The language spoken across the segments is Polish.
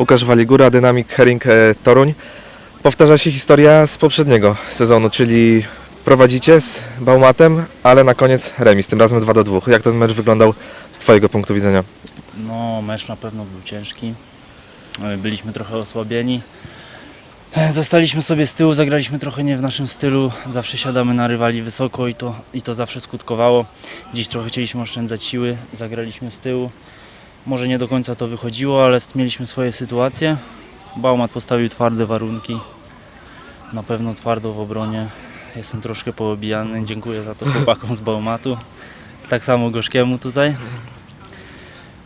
Łukasz Waligura, Dynamik Hering e, Toruń. Powtarza się historia z poprzedniego sezonu, czyli prowadzicie z Baumatem, ale na koniec remis, tym razem 2 do 2. Jak ten mecz wyglądał z Twojego punktu widzenia? No, mecz na pewno był ciężki. E, Byliśmy trochę osłabieni. E, Zostaliśmy sobie z tyłu, zagraliśmy trochę nie w naszym stylu. Zawsze siadamy na rywali wysoko i to, i to zawsze skutkowało. Dziś trochę chcieliśmy oszczędzać siły, zagraliśmy z tyłu. Może nie do końca to wychodziło, ale mieliśmy swoje sytuacje. Baumat postawił twarde warunki. Na pewno twardo w obronie. Jestem troszkę poobijany. Dziękuję za to chłopakom z Baumatu. Tak samo Gorzkiemu tutaj.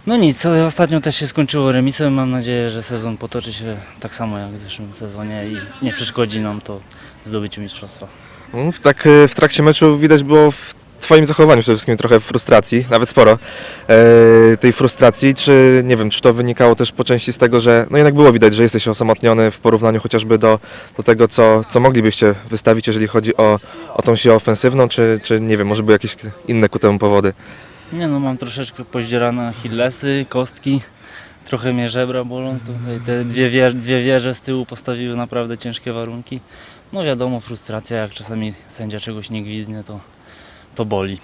No nic, ostatnio też się skończyło remisem. Mam nadzieję, że sezon potoczy się tak samo jak w zeszłym sezonie i nie przeszkodzi nam to zdobyciu mistrzostwa. W- Tak e, w trakcie meczu widać było w Twoim zachowaniu przede wszystkim trochę frustracji, nawet sporo e, tej frustracji. Czy nie wiem, czy to wynikało też po części z tego, że no jednak było widać, że jesteś osamotniony w porównaniu chociażby do, do tego, co, co moglibyście wystawić, jeżeli chodzi o, o tą siłę ofensywną, czy, czy nie wiem, może były jakieś inne ku temu powody? Nie no, mam troszeczkę poździerane Achillesy, kostki. Trochę mnie żebra bolą. Tutaj te dwie, dwie wieże z tyłu postawiły naprawdę ciężkie warunki. No wiadomo, frustracja, jak czasami sędzia czegoś nie gwizdnie, to, to boli.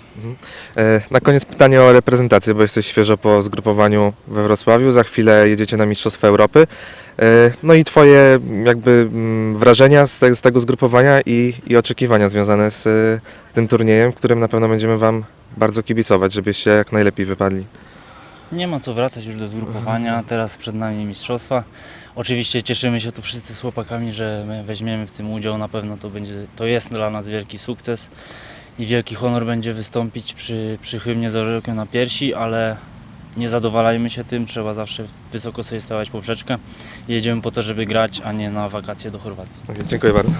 E, Na koniec pytanie o reprezentację, bo jesteś świeżo po zgrupowaniu we Wrocławiu, za chwilę jedziecie na Mistrzostwa Europy. E, No i Twoje jakby mm, wrażenia z tego, zgrupowania i, i oczekiwania związane z e, tym turniejem, w którym na pewno będziemy Wam bardzo kibicować, żebyście jak najlepiej wypadli. Nie ma co wracać już do zgrupowania, teraz przed nami mistrzostwa. Oczywiście cieszymy się tu wszyscy z chłopakami, że my weźmiemy w tym udział. Na pewno to będzie, to jest dla nas wielki sukces i wielki honor będzie wystąpić przy, przy hymnie z orzełkiem na piersi, ale nie zadowalajmy się tym, trzeba zawsze wysoko sobie stawiać poprzeczkę. Jedziemy po to, żeby grać, a nie na wakacje do Chorwacji. Dziękuję bardzo.